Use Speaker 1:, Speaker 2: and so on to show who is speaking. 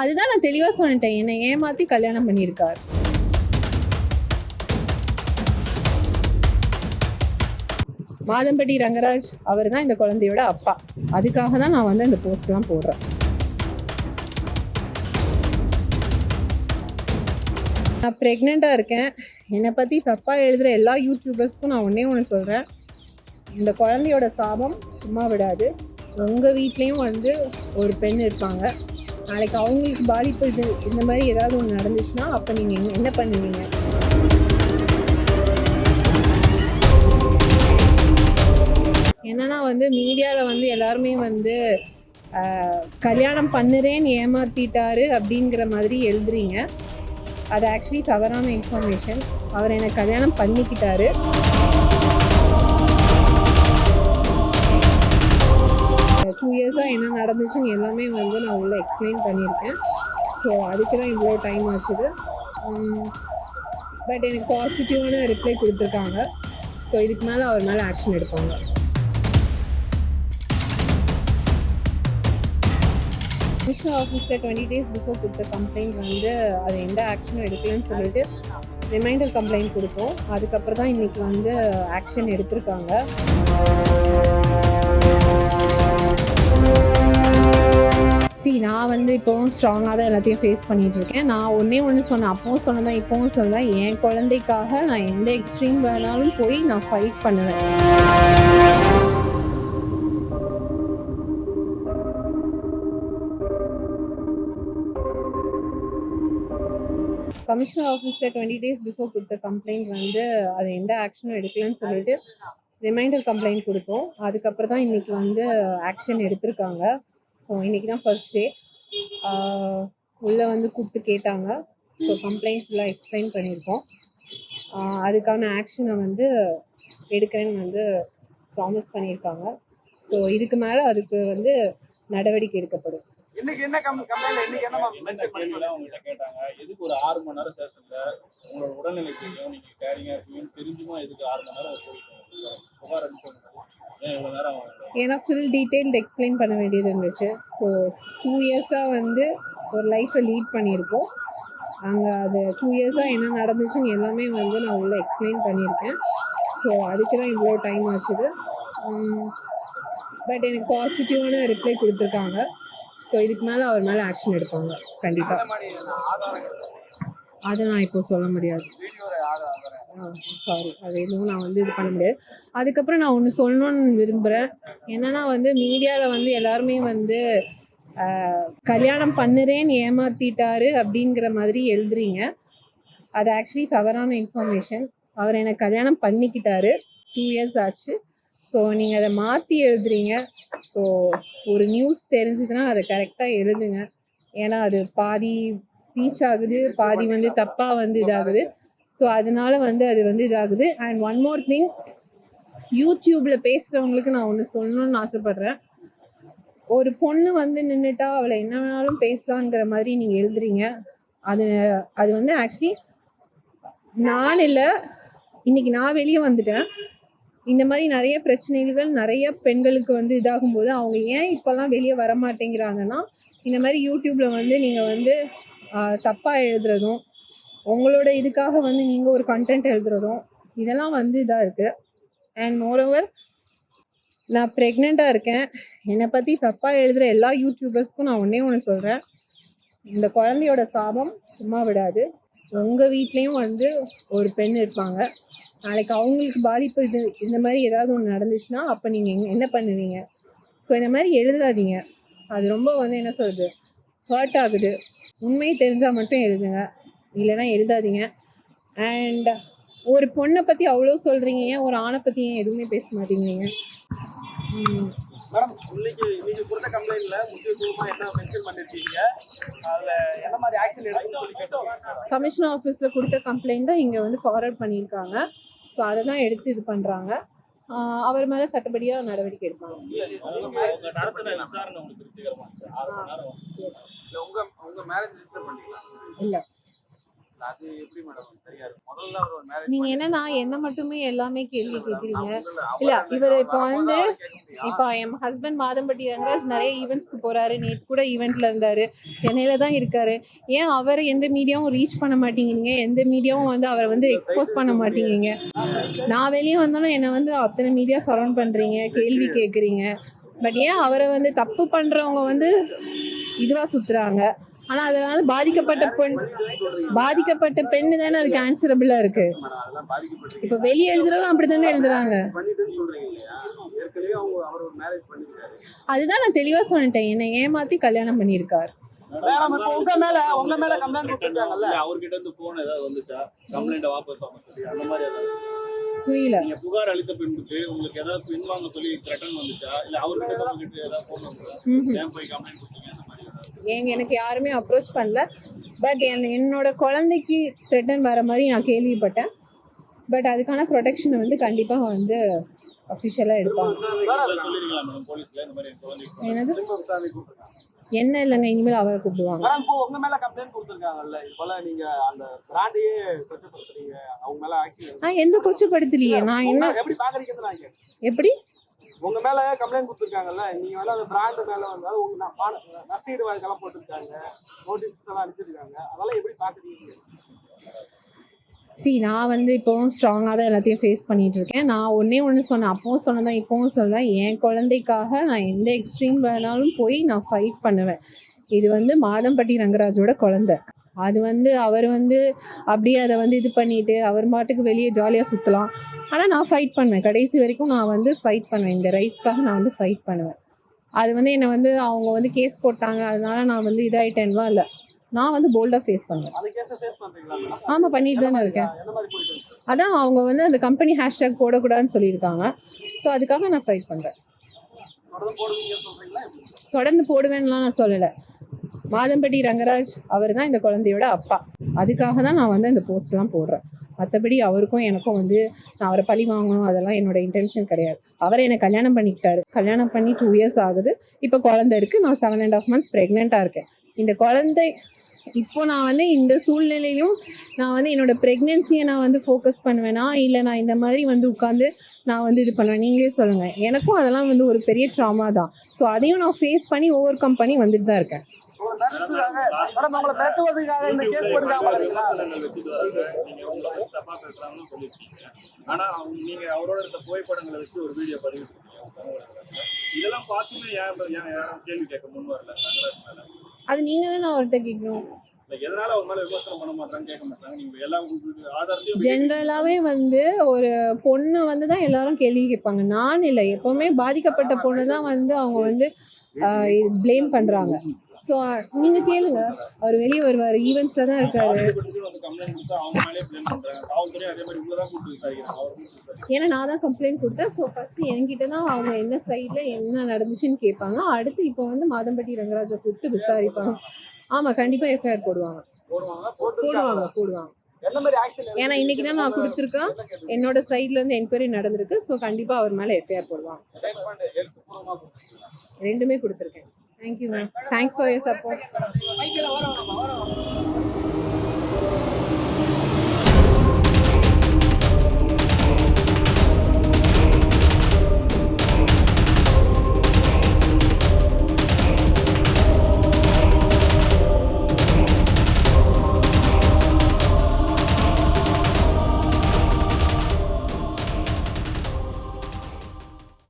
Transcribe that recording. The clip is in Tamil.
Speaker 1: அதுதான் நான் தெளிவாக சொல்லிட்டேன் என்னை ஏமாற்றி கல்யாணம் பண்ணியிருக்கார். மாதம்பட்டி ரங்கராஜ் அவர் தான் இந்த குழந்தையோட அப்பா. அதுக்காக தான் நான் வந்து இந்த போஸ்ட்லாம் போடுறேன். நான் ப்ரெக்னெண்ட்டாக இருக்கேன். என்னை பற்றி தப்பாக எழுதுகிற எல்லா யூடியூபர்ஸ்க்கும் நான் ஒன்றே ஒன்று சொல்கிறேன் இந்த குழந்தையோட சாபம் சும்மா விடாது. உங்கள் வீட்லேயும் வந்து ஒரு பெண் இருப்பாங்க. நாளைக்கு அவங்களுக்கு பாதிப்பு இது இந்த மாதிரி ஏதாவது ஒன்று நடந்துச்சுன்னா அப்போ நீங்கள் என்ன பண்ணுவீங்க? என்னன்னா வந்து மீடியாவில் வந்து எல்லாருமே வந்து கல்யாணம் பண்ணுறேன்னு ஏமாத்திட்டாரு அப்படிங்கிற மாதிரி எழுதுறீங்க. அது ஆக்சுவலி தவறான இன்ஃபர்மேஷன் அவர் என்னை கல்யாணம் பண்ணிக்கிட்டாரு. டூ இயர்ஸாக என்ன நடந்துச்சுன்னு எல்லாமே வந்து நான் உள்ள எக்ஸ்பிளைன் பண்ணியிருக்கேன். ஸோ அதுக்கு தான் இவ்வளோ டைம் ஆச்சுது. பட் எனக்கு பாசிட்டிவான ரிப்ளை கொடுத்துருக்காங்க. ஸோ இதுக்கு மேலே அவர் மேலே ஆக்ஷன் எடுப்பாங்க. கமிஷனர் ஆஃபீஸில் டுவெண்ட்டி டேஸ் பிஃபோர் கொடுத்த கம்ப்ளைண்ட் வந்து அது எந்த ஆக்ஷனும் எடுக்கலன்னு சொல்லிட்டு ரிமைண்டர் கம்ப்ளைண்ட் கொடுப்போம் அதுக்கப்புறம் தான் இன்றைக்கி வந்து ஆக்ஷன் எடுத்திருக்காங்க. சி நான் வந்து இப்போவும் ஸ்ட்ராங்காக தான் எல்லாத்தையும் ஃபேஸ் பண்ணிகிட்ருக்கேன் இருக்கேன் நான் ஒன்றே ஒன்று சொன்னேன். அப்பவும் சொன்னதான் இப்போவும் சொல்லுவேன் என் குழந்தைக்காக நான் எந்த எக்ஸ்ட்ரீம் வேணாலும் போய் நான் ஃபைட் பண்ணுவேன். கமிஷனர் ஆஃபீஸில் டுவெண்ட்டி டேஸ் பிஃபோர் கொடுத்த கம்ப்ளைண்ட் வந்து அது எந்த ஆக்ஷனும் எடுக்கலன்னு சொல்லிட்டு ரிமைண்டர் கம்ப்ளைண்ட் கொடுத்தோம். அதுக்கப்புறம் தான் இன்றைக்கி வந்து ஆக்ஷன் எடுத்திருக்காங்க. ஸோ இன்னைக்கு தான் ஃபர்ஸ்ட் டே உள்ளே வந்து கூப்பிட்டு கேட்டாங்க. ஸோ கம்ப்ளைண்ட் ஃபுல்லாக எக்ஸ்பிளைன் பண்ணியிருக்கோம். அதுக்கான ஆக்ஷனை வந்து எடுக்கிறேன்னு வந்து ப்ராமிஸ் பண்ணியிருக்காங்க. ஸோ இதுக்கு மேலே அதுக்கு வந்து நடவடிக்கை எடுக்கப்படும்.
Speaker 2: இன்னைக்கு என்ன கம் கம்ப்ளைண்ட் இன்னைக்கு என்ன
Speaker 3: என்ன
Speaker 2: மென்ஷன் பண்ணி
Speaker 3: கேள்விலாம் உங்ககிட்ட கேட்டாங்க? எதுக்கு ஒரு ஆறு மணி நேரம் ஸ்டேஷன்ல உங்களோட உடல்நிலை தெரியும் நீங்க கேரிங்கா இருக்கீங்கன்னு தெரிஞ்சுமா எதுக்கு ஆறு மணி நேரம் புகார்
Speaker 1: ஏன்னா ஃபுல் டீட்டெயில்டு எக்ஸ்பிளைன் பண்ண வேண்டியது இருந்துச்சு. ஸோ டூ இயர்ஸாக வந்து ஒரு லைஃப்பை லீட் பண்ணியிருக்கோம். அங்கே அது டூ இயர்ஸாக என்ன நடந்துச்சுன்னு எல்லாமே வந்து நான் உள்ள எக்ஸ்பிளைன் பண்ணியிருக்கேன். ஸோ அதுக்கு தான் இவ்வளோ டைம் ஆச்சுது. பட் எனக்கு பாசிட்டிவான ரிப்ளை கொடுத்துருக்காங்க. ஸோ இதுக்கு மேலே அவர் மேலே ஆக்ஷன் எடுப்பாங்க கண்டிப்பாக அதை நான் இப்போ சொல்ல முடியாது. சாரி அது எதுவும் நான் வந்து இது பண்ண முடியாது. அதுக்கப்புறம் நான் ஒன்று சொல்லணும்னு விரும்புகிறேன் என்னன்னா வந்து மீடியாவில் வந்து எல்லாருமே வந்து கல்யாணம் பண்ணுறேன்னு ஏமாத்திட்டாரு அப்படிங்கிற மாதிரி எழுதுறீங்க. அது ஆக்சுவலி தவறான இன்ஃபர்மேஷன் அவர் என்னை கல்யாணம் பண்ணிக்கிட்டாரு. டூ இயர்ஸ் ஆச்சு. ஸோ நீங்கள் அதை மாற்றி எழுதுறீங்க. ஸோ ஒரு நியூஸ் தெரிஞ்சதுன்னா அதை கரெக்டாக எழுதுங்க. ஏன்னா அது பாதி ரீச் ஆகுது பாதி வந்து தப்பாக வந்து இதாகுது. ஸோ அதனால வந்து அது வந்து இதாகுது. அண்ட் ஒன் மோர் திங் யூடியூப்ல பேசுறவங்களுக்கு நான் ஒன்று சொல்லணும்னு ஆசைப்படுறேன். ஒரு பொண்ணு வந்து நின்றுட்டா அவளை என்ன வேணாலும் பேசலாங்கிற மாதிரி நீங்கள் எழுதுறீங்க. அது அது வந்து ஆக்சுவலி நான் இல்லை இன்னைக்கு நான் வெளியே வந்துட்டேன். இந்த மாதிரி நிறைய பிரச்சனைகள் நிறைய பெண்களுக்கு வந்து இதாகும்போது அவங்க ஏன் இப்போல்லாம் வெளியே வர மாட்டேங்கிறாங்கன்னா இந்த மாதிரி யூடியூப்ல வந்து நீங்கள் வந்து தப்பாக எழுதுறதும் உங்களோட இதுக்காக வந்து நீங்கள் ஒரு கண்டென்ட் எழுதுறதும் இதெல்லாம் வந்து இதாக இருக்குது அண்ட் மோரோவர் நான் ப்ரெக்னெண்ட்டாக இருக்கேன். என்னை பற்றி தப்பாக எழுதுகிற எல்லா யூடியூபர்ஸ்க்கும் நான் ஒன்றே ஒன்று சொல்கிறேன் இந்த குழந்தையோட சாபம் சும்மா விடாது. உங்கள் வீட்லேயும் வந்து ஒரு பெண் இருப்பாங்க. நாளைக்கு அவங்களுக்கு பாதிப்பு இது இந்த மாதிரி ஏதாவது ஒன்று நடந்துச்சுன்னா அப்போ நீங்கள் என்ன பண்ணுவீங்க? ஸோ இந்த மாதிரி எழுதாதீங்க. அது ரொம்ப வந்து என்ன சொல்கிறது ஹர்ட் ஆகுது. உண்மை தெரிஞ்சால் மட்டும் எழுதுங்க. இல்லைன்னா எழுதாதீங்க. அண்ட் ஒரு பொண்ணை பற்றி அவ்வளோ சொல்கிறீங்க ஏன் ஒரு ஆணை பற்றி ஏன் எதுவுமே பேச மாட்டேங்கிறீங்க? ம்,
Speaker 2: மேடம் இன்னைக்கு இன்னைக்கு கொடுத்த கம்ப்ளைண்ட்ல முக்கியத்துவமா என்ன மென்ஷன் பண்ணிருக்கீங்க? அதுல என்ன மாதிரி ஆக்ஷன் எடுக்கணும்னு சொல்லி கேட்டோம்
Speaker 1: கமிஷனர் ஆஃபீஸில் கொடுத்த கம்ப்ளைண்ட் தான் இங்கே வந்து ஃபார்வர்ட் பண்ணியிருக்காங்க. ஸோ அதை தான் எடுத்து இது பண்ணுறாங்க அவர் மேலே சட்டப்படியாக நடவடிக்கை எடுப்பாங்க.
Speaker 2: உங்க உங்க மேரேஜ் ரிஜிஸ்டர் பண்ணிக்கலாம்.
Speaker 1: இல்லை. நீங்க என்னன்னா என்ன மட்டுமே எல்லாமே கேள்வி
Speaker 2: முதல்ல
Speaker 1: இல்ல, இவரு இப்போ வந்து. இப்போ என் ஹஸ்பண்ட் மாதம்பட்டி ரங்கராஜ் நிறைய ஈவெண்ட்ஸ்க்கு போறாரு. நேற்று கூட ஈவெண்ட்ல இருந்தாரு. சென்னையில தான் இருக்காரு. ஏன் அவர் எந்த மீடியாவும் ரீச் பண்ண மாட்டேங்கிறீங்க? எந்த மீடியாவும் வந்து அவரை வந்து எக்ஸ்போஸ் பண்ண மாட்டேங்கிறீங்க? நான் வெளியே வந்தோன்னா என்னை வந்து அத்தனை மீடியா சரௌண்ட் பண்றீங்க கேள்வி கேட்குறீங்க. பட் ஏன் அவரை வந்து தப்பு பண்றவங்க வந்து இதுவா சுத்துறாங்க? ஆனா அதனால பாதிக்கப்பட்ட பெண் பாதிக்கப்பட்ட பெண்ணு தானே அதுக்கு ஆன்சரபிளா இருக்கு. இப்ப வெளியே எழுதுறதும் அப்படித்தானே எழுதுறாங்க. அதுதான் நான் தெளிவா சொல்லிட்டேன். என்னை ஏமாத்தி கல்யாணம் பண்ணியிருக்கார்.
Speaker 2: மேடம் இப்போ உங்க மேல உங்க மேல கம்ப்ளைண்ட் கொடுத்துருக்காங்கல்ல
Speaker 3: இல்ல, அவர்கிட்ட இருந்து போன் ஏதாவது வந்துச்சா? கம்ப்ளைண்ட் வாபஸ் வாங்க சொல்லி அந்த மாதிரி ஏதாவது?
Speaker 1: புரியல.
Speaker 3: நீங்க புகார் அளித்த பின்புக்கு உங்களுக்கு ஏதாவது பின்வாங்க சொல்லி த்ரெட்டன் வந்துச்சா? இல்ல அவர்கிட்ட இருந்து உங்ககிட்ட ஏதாவது போன் வந்துச்சா?
Speaker 1: ம்ஹும்.
Speaker 3: ஏன் போய் கம்ப்ளைண்ட்
Speaker 1: ஏங்க எனக்கு யாருமே அப்ரோச் பண்ணல. பட் என் என்னோட குழந்தைக்கு த்ரெட்டன் வர மாதிரி நான் கேள்விப்பட்டேன். பட் அதுக்கான ப்ரொடெக்ஷனை வந்து கண்டிப்பாக வந்து அஃபிஷியலாக எடுப்பாங்க. என்னது? என்ன இல்லைங்க இனிமேல் அவரை கூப்பிடுவாங்க.
Speaker 2: இப்போ உங்க மேல கம்ப்ளைண்ட் கொடுத்துருக்காங்கல்ல இது போல நீங்க அந்த பிராண்டையே கொச்சப்படுத்துறீங்க அவங்க மேல ஆக்சிடென்ட்
Speaker 1: நான் எந்த கொச்சப்படுத்தலையே? நான் என்ன
Speaker 2: எப்படி? உங்க மேல கம்ப்ளைண்ட் கொடுத்துருக்காங்கல்ல நீங்க வந்து அந்த பிராண்ட் மேல வந்து உங்க நான் நஷ்டீடு நஷ்டஈடு வழக்கெல்லாம் போட்டிருக்காங்க நோட்டீஸ் எல்லாம் அனுப்பிச்சிருக்காங்க அதெல்லாம் எப்படி பாக்குறீங்க?
Speaker 1: சி நான் வந்து இப்போவும் ஸ்ட்ராங்காக தான் எல்லாத்தையும் ஃபேஸ் பண்ணிட்டு இருக்கேன். நான் ஒன்றே ஒன்று சொன்னேன். அப்பவும் சொன்னதான் இப்போவும் சொல்வேன் என் குழந்தைக்காக நான் எந்த எக்ஸ்ட்ரீம் வேணாலும் போய் நான் ஃபைட் பண்ணுவேன். இது வந்து மாதம்பட்டி ரங்கராஜோட குழந்தை. அது வந்து அவர் வந்து அப்படியே அதை வந்து இது பண்ணிட்டு அவர் மாட்டுக்கு வெளியே ஜாலியாக சுற்றலாம் ஆனால் நான் ஃபைட் பண்ணுவேன். கடைசி வரைக்கும் நான் வந்து ஃபைட் பண்ணுவேன். இந்த ரைட்ஸ்க்காக நான் வந்து ஃபைட் பண்ணுவேன். அது வந்து என்னை வந்து அவங்க வந்து கேஸ் போட்டாங்க. அதனால நான் வந்து இதாயிட்டேன்லாம் இல்லை. நான் வந்து போல்டாக ஃபேஸ் பண்ணுவேன். ஆமாம் பண்ணிட்டு தானே இருக்கேன். அதான் அவங்க வந்து அந்த கம்பெனி ஹேஷ்டேக் போடக்கூடாதுன்னு சொல்லியிருக்காங்க. ஸோ அதுக்காக நான் ஃபைட் பண்ணுறேன்?
Speaker 2: தொடர்ந்து
Speaker 1: போடுவேன்லாம் நான் சொல்லலை. மாதம்பட்டி ரங்கராஜ் அவர் தான் இந்த குழந்தையோட அப்பா. அதுக்காக தான் நான் வந்து அந்த போஸ்ட்லாம் போடுறேன். மற்றபடி அவருக்கும் எனக்கும் வந்து நான் அவரை பழி வாங்கணும் அதெல்லாம் என்னோட இன்டென்ஷன் கிடையாது. அவரை என்னை கல்யாணம் பண்ணிக்கிட்டாரு. கல்யாணம் பண்ணி டூ இயர்ஸ் ஆகுது. இப்போ குழந்தை இருக்குது நான் செவன் அண்ட் ஆஃப் மந்த்ஸ் ப்ரெக்னெண்ட்டாக இருக்கேன். இந்த குழந்தை இப்போ நான் வந்து இந்த சூழ்நிலையும் நான் வந்து என்னோட ப்ரெக்னென்சியை நான் வந்து ஃபோக்கஸ் பண்ணுவேனா இல்லை நான் இந்த மாதிரி வந்து உட்காந்து நான் வந்து இது பண்ணுவேன்? நீங்களே சொல்லுங்கள் எனக்கும் அதெல்லாம் வந்து ஒரு பெரிய ட்ராமா தான். ஸோ அதையும் நான் ஃபேஸ் பண்ணி ஓவர் கம் பண்ணி வந்துட்டு தான் இருக்கேன்.
Speaker 2: மேடம் உங்களை மிரட்டுவதற்காக இந்த கேஸ் போட்டுருக்காங்க
Speaker 3: நீங்க ஆனா நீங்க அவரோட இருந்த புகைப்படங்களை வச்சு ஒரு வீடியோ வலைதளத்துல. இதெல்லாம் பார்த்துமே யாரும் கேள்வி கேட்க முன் வரல?
Speaker 1: அது நீங்கள் தான் அவர்கிட்ட கேட்கணும்.
Speaker 3: இல்ல, எதனால அவர் மேல விமர்சனம் பண்ண மாட்டாங்க கேட்க மாட்டாங்க. நீங்க எல்லா உங்களுக்கு ஆதாரத்தையும்
Speaker 1: ஜென்ரலாகவே வந்து ஒரு பொண்ணு வந்து தான் எல்லாரும் கேள்வி கேட்பாங்க. நான் இல்லை எப்போவுமே பாதிக்கப்பட்ட பொண்ணு தான் வந்து அவங்க வந்து ப்ளேம் பண்ணுறாங்க ஸோ நீங்கள் கேளுங்க. அவர் வெளியே வருவார். ஈவெண்ட்ஸில் தான் இருக்காரு. ஏன்னா நான் தான் கம்ப்ளைண்ட் கொடுத்தேன். ஸோ ஃபஸ்ட்டு என்கிட்ட தான் அவங்க என்ன சைடில் என்ன நடந்துச்சுன்னு கேட்பாங்க. அடுத்து இப்போ வந்து மாதம்பட்டி ரங்கராஜை கூப்பிட்டு விசாரிப்பாங்க. ஆமாம் கண்டிப்பாக எஃப்ஐஆர் போடுவாங்க.
Speaker 2: போடுவாங்க
Speaker 1: போடுவாங்க. ஏன்னா இன்னைக்கு தான் நான் கொடுத்துருக்கேன். என்னோட சைட்ல இருந்து என்கொயரி நடந்திருக்கு. ஸோ கண்டிப்பாக அவர் மேலே எஃப்ஐஆர் போடுவாங்க. ரெண்டுமே கொடுத்துருக்கேன். Thank you.
Speaker 2: Thanks for your support.